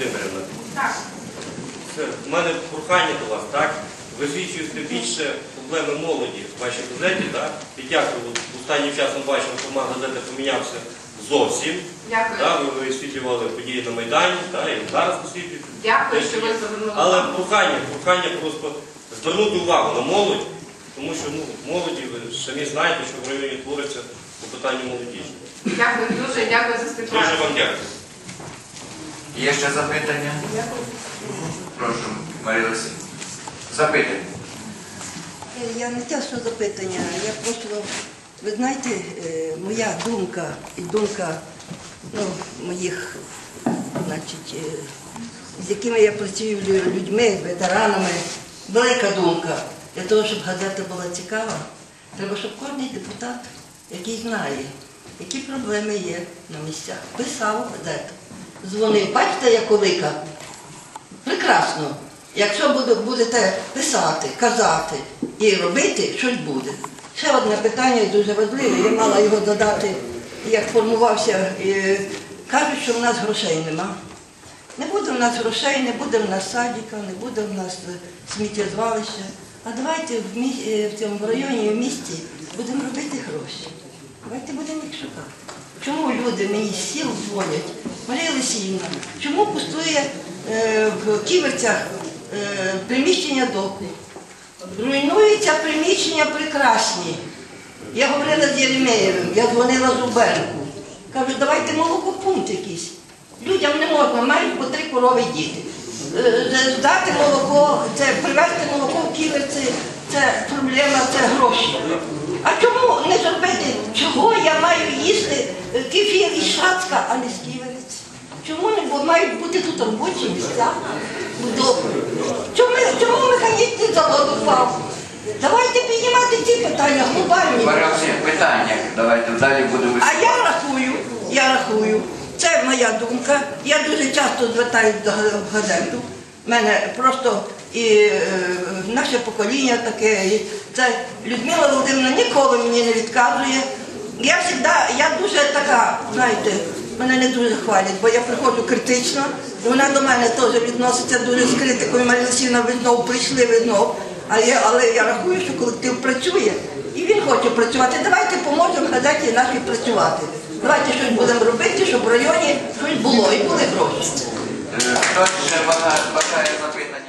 Володимирівна. Так. Це в мене прохання до вас, так? Висвічуєте більше проблеми молоді в вашій газеті, так? І дякую. От Останнім часом бачимо, формат газети помінявся зовсім. Дякую. Так? Ви висвітлювали події на Майдані, так? і зараз висвітлюєте. Дякую, що ви звернули Але прохання, прохання просто звернути увагу на молодь, тому що ну, молоді, ви самі знаєте, що в районі твориться по питанню молодіжі. Дякую дуже, дякую за Дуже вам дякую. Є ще запитання? Прошу, Марія Олексійовна. Запитання. Я не те, що запитання, я просто, ви знаєте, е, моя думка і думка ну, моїх, значить, е, з якими я працюю людьми, ветеранами, велика думка. Для того, щоб газета була цікава, треба, щоб кожен депутат, який знає, які проблеми є на місцях, писав газету, дзвонив. Бачите, як велика? Прекрасно. Якщо будете писати, казати і робити, щось буде. Ще одне питання дуже важливе. Я мала його задати, як формувався. е, Кажуть, що в нас грошей нема. Не буде в нас грошей, не буде в нас садика, не буде в нас е, сміттєзвалища. А давайте в, е, в цьому районі, в місті будемо робити гроші. Давайте будемо їх шукати. Чому люди мені з сіл дзвонять? Марія Олексіївна, чому пустує е, в ківерцях е, приміщення доку? Руйнуються приміщення прекрасні. Я говорила з Єремеєвим, я дзвонила Зубенку. Кажу, давайте молокопункт якийсь. Людям не можна, мають по три корови діти. Е, Здати молоко, це привезти молоко в ківерці, це проблема, це гроші. А чому не зробити, чого я маю їсти кефір із Шацька, а не з ківерець? Чому не бо мають бути тут робочі місця? Добре. Чому, чому механічний завод упав? Давайте піднімати ці питання глобальні. Олексійовна, питання. Давайте далі будемо. А я рахую, я рахую, це моя думка. Я дуже часто звертаюся до газету. У мене просто і е, наше покоління таке. І це Людмила Володимирівна ніколи мені не відказує. Я завжди, я дуже така, знаєте, мене не дуже хвалять, бо я приходжу критично, вона до мене теж відноситься дуже з критикою. Марія Олексійовна, ви знову прийшли, ви знову. Але я рахую, що колектив працює і він хоче працювати. Давайте поможемо газеті нашій працювати. Давайте щось будемо робити, щоб в районі щось було і були гроші. Е, Хто ще бажає запитання?